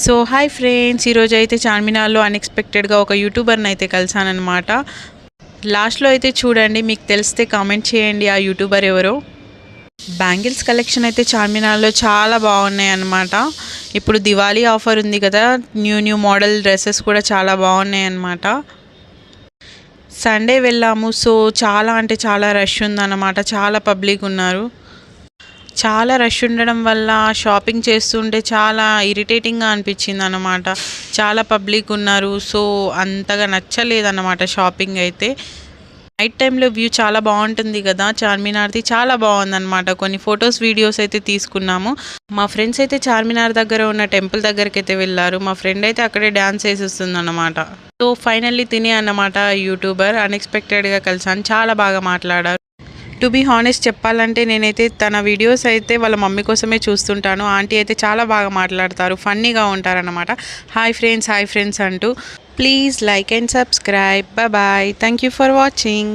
So hi friends. ఈరోజు అయితే చార్మినార్లో అన్ఎక్స్పెక్టెడ్గా ఒక యూట్యూబర్ని అయితే కలిసానమాట లాస్ట్లో అయితే చూడండి మీకు తెలిస్తే కామెంట్ చేయండి ఆ యూట్యూబర్ ఎవరో. బ్యాంగిల్స్ కలెక్షన్ అయితే చార్మినార్లో చాలా బాగున్నాయి అన్నమాట ఇప్పుడు దివాళీ ఆఫర్ ఉంది కదా న్యూ న్యూ మోడల్ డ్రెస్సెస్ కూడా చాలా బాగున్నాయి అన్నమాట సండే వెళ్ళాము సో చాలా అంటే చాలా రష్ ఉందన్నమాట. చాలా పబ్లిక్ ఉన్నారు. చాలా రష్ ఉండడం వల్ల షాపింగ్ చేస్తుంటే చాలా ఇరిటేటింగ్గా అనిపించింది అనమాట చాలా పబ్లిక్ ఉన్నారు సో అంతగా నచ్చలేదన్నమాట షాపింగ్ అయితే. నైట్ టైంలో వ్యూ చాలా బాగుంటుంది కదా చార్మినార్ది చాలా బాగుందన్నమాట. కొన్ని ఫొటోస్ వీడియోస్ అయితే తీసుకున్నాము. మా ఫ్రెండ్స్ అయితే చార్మినార్ దగ్గర ఉన్న టెంపుల్ దగ్గరికి అయితే వెళ్ళారు. మా ఫ్రెండ్ అయితే అక్కడే డ్యాన్స్ వేసేస్తుంది అనమాట సో ఫైనల్లీ తినే అన్నమాట యూట్యూబర్ అన్ఎక్స్పెక్టెడ్గా కలిసాను చాలా బాగా మాట్లాడారు. టు బీ హానెస్ట్ చెప్పాలంటే నేనైతే తన వీడియోస్ అయితే వాళ్ళ మమ్మీ కోసమే చూస్తుంటాను. ఆంటీ అయితే చాలా బాగా మాట్లాడతారు. ఫన్నీగా ఉంటారనమాట హాయ్ ఫ్రెండ్స్ హాయ్ ఫ్రెండ్స్ అంటూ. Please like and subscribe bye thank you for watching